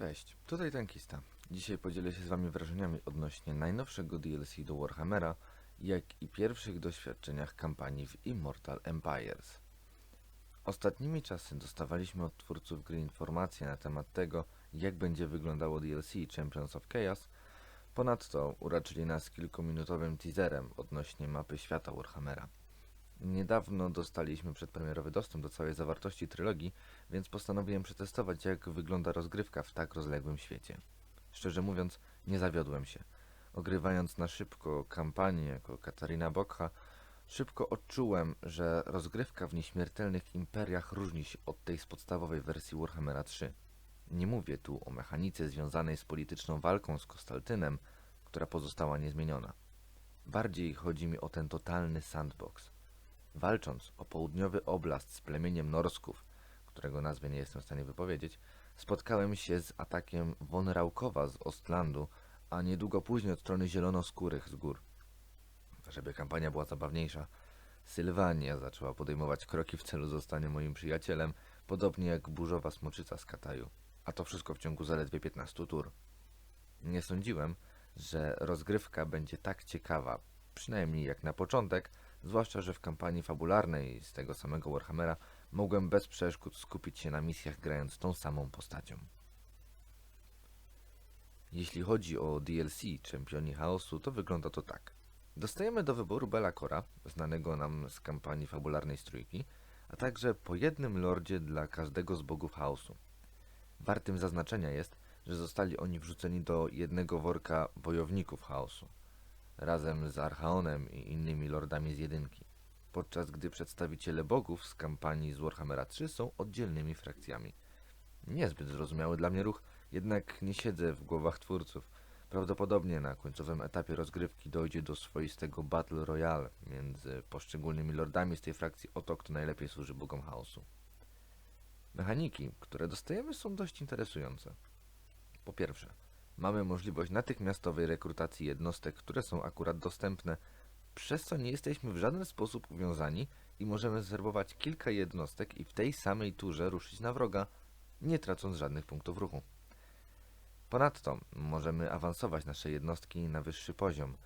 Cześć, tutaj Tankista. Dzisiaj podzielę się z Wami wrażeniami odnośnie najnowszego DLC do Warhammera, jak i pierwszych doświadczeniach kampanii w Immortal Empires. Ostatnimi czasy dostawaliśmy od twórców gry informacje na temat tego, jak będzie wyglądało DLC Champions of Chaos. Ponadto uraczyli nas kilkuminutowym teaserem odnośnie mapy świata Warhammera. Niedawno dostaliśmy przedpremierowy dostęp do całej zawartości trylogii, więc postanowiłem przetestować, jak wygląda rozgrywka w tak rozległym świecie. Szczerze mówiąc, nie zawiodłem się. Ogrywając na szybko kampanię jako Katarina Bokha, szybko odczułem, że rozgrywka w nieśmiertelnych imperiach różni się od tej z podstawowej wersji Warhammera 3. Nie mówię tu o mechanice związanej z polityczną walką z Kostaltynem, która pozostała niezmieniona. Bardziej chodzi mi o ten totalny sandbox. Walcząc o południowy oblast z plemieniem Norsków, którego nazwy nie jestem w stanie wypowiedzieć, spotkałem się z atakiem von Raukowa z Ostlandu, a niedługo później od strony zielonoskórych z gór. Żeby kampania była zabawniejsza, Sylwania zaczęła podejmować kroki w celu zostania moim przyjacielem, podobnie jak burzowa smoczyca z Kataju. A to wszystko w ciągu zaledwie 15 tur. Nie sądziłem, że rozgrywka będzie tak ciekawa, przynajmniej jak na początek, zwłaszcza, że w kampanii fabularnej z tego samego Warhammera mogłem bez przeszkód skupić się na misjach grając tą samą postacią. Jeśli chodzi o DLC Czempioni Chaosu, to wygląda to tak. Dostajemy do wyboru Belakora, znanego nam z kampanii fabularnej z trójki, a także po jednym lordzie dla każdego z bogów chaosu. Wartym zaznaczenia jest, że zostali oni wrzuceni do jednego worka wojowników chaosu, razem z Archaonem i innymi lordami z jedynki, podczas gdy przedstawiciele bogów z kampanii z Warhammera 3 są oddzielnymi frakcjami. Niezbyt zrozumiały dla mnie ruch, jednak nie siedzę w głowach twórców. Prawdopodobnie na końcowym etapie rozgrywki dojdzie do swoistego Battle Royale między poszczególnymi lordami z tej frakcji o to, kto najlepiej służy bogom chaosu. Mechaniki, które dostajemy są dość interesujące. Po pierwsze, mamy możliwość natychmiastowej rekrutacji jednostek, które są akurat dostępne, przez co nie jesteśmy w żaden sposób uwiązani i możemy zwerbować kilka jednostek i w tej samej turze ruszyć na wroga, nie tracąc żadnych punktów ruchu. Ponadto możemy awansować nasze jednostki na wyższy poziom.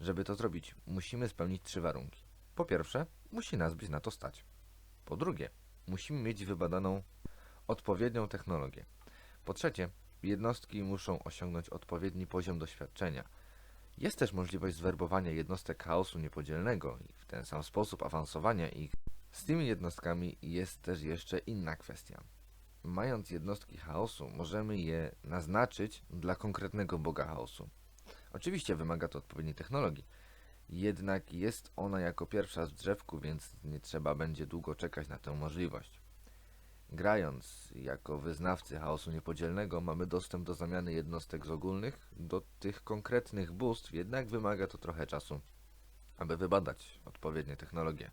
Żeby to zrobić, musimy spełnić trzy warunki. Po pierwsze, musi nas być na to stać. Po drugie, musimy mieć wybadaną odpowiednią technologię. Po trzecie, jednostki muszą osiągnąć odpowiedni poziom doświadczenia. Jest też możliwość zwerbowania jednostek chaosu niepodzielnego i w ten sam sposób awansowania ich. Z tymi jednostkami jest też jeszcze inna kwestia. Mając jednostki chaosu, możemy je naznaczyć dla konkretnego boga chaosu. Oczywiście wymaga to odpowiedniej technologii, jednak jest ona jako pierwsza z drzewku, więc nie trzeba będzie długo czekać na tę możliwość. Grając jako wyznawcy chaosu niepodzielnego mamy dostęp do zamiany jednostek z ogólnych do tych konkretnych bóstw, jednak wymaga to trochę czasu, aby wybadać odpowiednie technologie.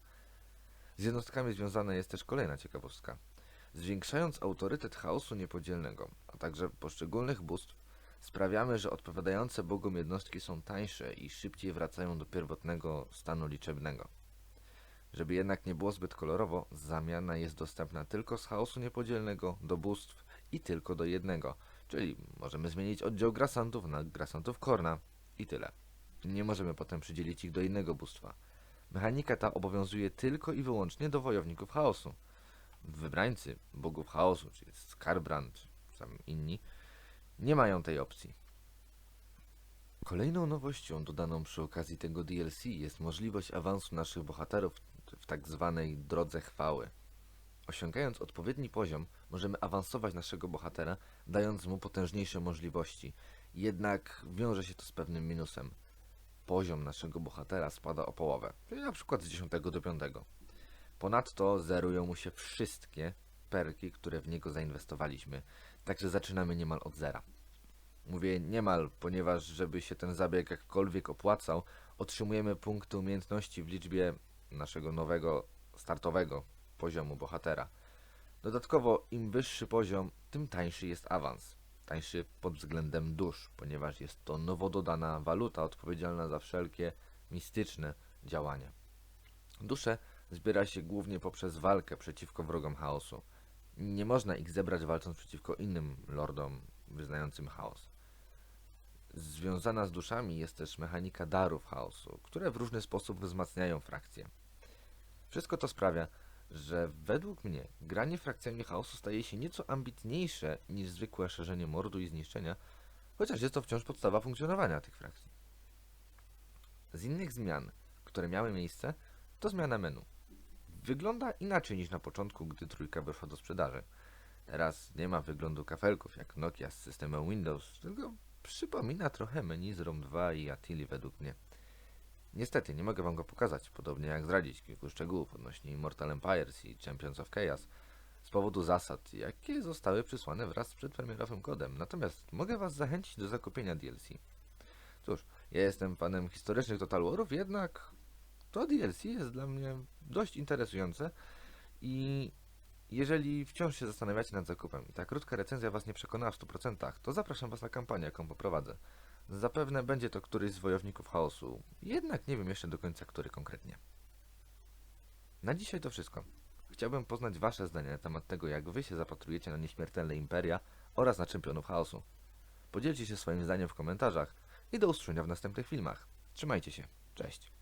Z jednostkami związana jest też kolejna ciekawostka. Zwiększając autorytet chaosu niepodzielnego, a także poszczególnych bóstw, sprawiamy, że odpowiadające bogom jednostki są tańsze i szybciej wracają do pierwotnego stanu liczebnego. Żeby jednak nie było zbyt kolorowo, zamiana jest dostępna tylko z chaosu niepodzielnego do bóstw i tylko do jednego, czyli możemy zmienić oddział grasantów na grasantów korna i tyle. Nie możemy potem przydzielić ich do innego bóstwa. Mechanika ta obowiązuje tylko i wyłącznie do wojowników chaosu. Wybrańcy bogów chaosu, czyli Skarbrand, tam inni, nie mają tej opcji. Kolejną nowością dodaną przy okazji tego DLC jest możliwość awansu naszych bohaterów w tak zwanej drodze chwały. Osiągając odpowiedni poziom, możemy awansować naszego bohatera, dając mu potężniejsze możliwości. Jednak wiąże się to z pewnym minusem. Poziom naszego bohatera spada o połowę, na przykład z 10 do 5. Ponadto zerują mu się wszystkie perki, które w niego zainwestowaliśmy, także zaczynamy niemal od zera. Mówię niemal, ponieważ żeby się ten zabieg jakkolwiek opłacał, otrzymujemy punkty umiejętności w liczbie naszego nowego, startowego poziomu bohatera. Dodatkowo, im wyższy poziom, tym tańszy jest awans. Tańszy pod względem dusz, ponieważ jest to nowo dodana waluta odpowiedzialna za wszelkie mistyczne działania. Dusze zbiera się głównie poprzez walkę przeciwko wrogom chaosu. Nie można ich zebrać walcząc przeciwko innym lordom wyznającym chaos. Związana z duszami jest też mechanika darów chaosu, które w różny sposób wzmacniają frakcje. Wszystko to sprawia, że według mnie granie frakcjami chaosu staje się nieco ambitniejsze niż zwykłe szerzenie mordu i zniszczenia, chociaż jest to wciąż podstawa funkcjonowania tych frakcji. Z innych zmian, które miały miejsce, to zmiana menu. Wygląda inaczej niż na początku, gdy trójka weszła do sprzedaży. Teraz nie ma wyglądu kafelków jak Nokia z systemem Windows, tylko przypomina trochę menu z ROM 2 i Attili według mnie. Niestety, nie mogę wam go pokazać, podobnie jak zdradzić kilku szczegółów odnośnie Immortal Empires i Champions of Chaos, z powodu zasad, jakie zostały przysłane wraz z przedpremierowym kodem. Natomiast mogę was zachęcić do zakupienia DLC. Cóż, ja jestem fanem historycznych Total Warów, jednak to DLC jest dla mnie dość interesujące i jeżeli wciąż się zastanawiacie nad zakupem i ta krótka recenzja was nie przekonała w 100%, to zapraszam was na kampanię, jaką poprowadzę. Zapewne będzie to któryś z wojowników chaosu, jednak nie wiem jeszcze do końca, który konkretnie. Na dzisiaj to wszystko. Chciałbym poznać wasze zdanie na temat tego, jak wy się zapatrujecie na nieśmiertelne imperia oraz na czempionów chaosu. Podzielcie się swoim zdaniem w komentarzach i do usłyszenia w następnych filmach. Trzymajcie się. Cześć.